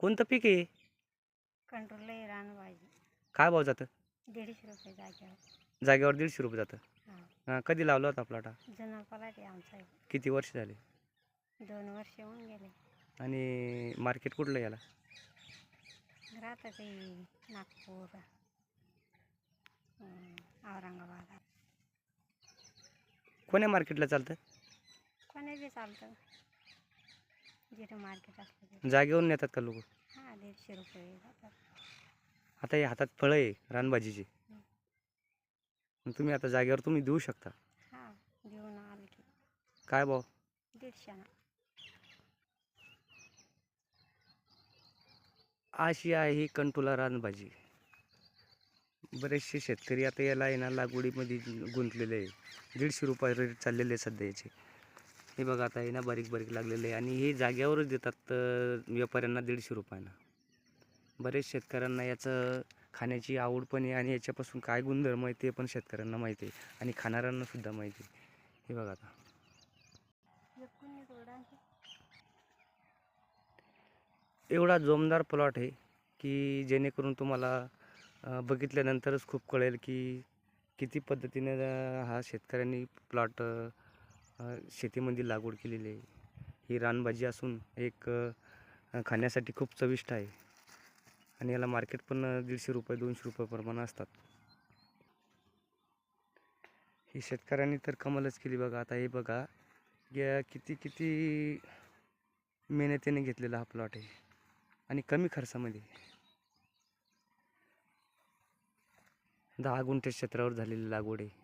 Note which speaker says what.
Speaker 1: कोणतं पीक आहे?
Speaker 2: कंट्रोल रान पाहिजे
Speaker 1: काय भाव जातं?
Speaker 2: दीडशे रुपये जागेवर.
Speaker 1: जागेवर दीडशे रुपये जातं.
Speaker 2: हा.
Speaker 1: हां कधी लावला होता प्लॉट हा
Speaker 2: जुना पलाट आहे आमचा
Speaker 1: किती वर्ष झाले?
Speaker 2: दोन वर्ष होऊन गेले.
Speaker 1: आणि मार्केट कुठलं याला?
Speaker 2: राहतं ते नागपूर अं, औरंगाबाद.
Speaker 1: कोण्या मार्केटला चालतं?
Speaker 2: कोणी बी चालतं? जिथं मार्केट असलं ते
Speaker 1: जागेवरून नेतात का लोक?
Speaker 2: हां दीडशे रुपये जातात.
Speaker 1: आता हे हातात फळं आहे रानभाजीची. मग तुम्ही आता जागेवर तुम्ही देऊ शकता.
Speaker 2: हां घेऊन आले की.
Speaker 1: काय भाव?
Speaker 2: दीडशेनं
Speaker 1: अशी आहे ही कंटोला रानभाजी. बरेचसे शेतकरी आता याला आहे ना लागवडीमध्ये गुंतलेले आहे. दीडशे रुपये रेट चाललेले आहे सध्या याचे. हे बघा आता हे ना बारीक बारीक लागलेलं आहे. आणि हे जाग्यावरच देतात व्यापाऱ्यांना दीडशे रुपयानं. बरेच शेतकऱ्यांना याचं खाण्याची आवड पण आहे आणि याच्यापासून काय गुणधर्म आहे ते पण शेतकऱ्यांना माहिती आहे. आणि खाणाऱ्यांना सुद्धा माहिती आहे. हे बघा आता. एवढा जोमदार प्लॉट आहे की जेणेकरून तुम्हाला बघितल्यानंतरच खूप कळेल की किती पद्धतीने हा शेतकऱ्यांनी प्लॉट शेतीमध्ये लागवड केलेली आहे. ही रानभाजी असून एक खाण्यासाठी खूप चविष्ट आहे. आणि याला मार्केट पण दीडशे रुपये दोनशे रुपये प्रमाणे असतात. ही शेतकऱ्यांनी तर कमालच केली बघा. आता हे बघा या किती किती मेहनतीने घेतलेला हा प्लॉट आहे. आणि कमी खर्चामध्ये. दहा गुंठे क्षेत्रावर झालेली लागवड आहे.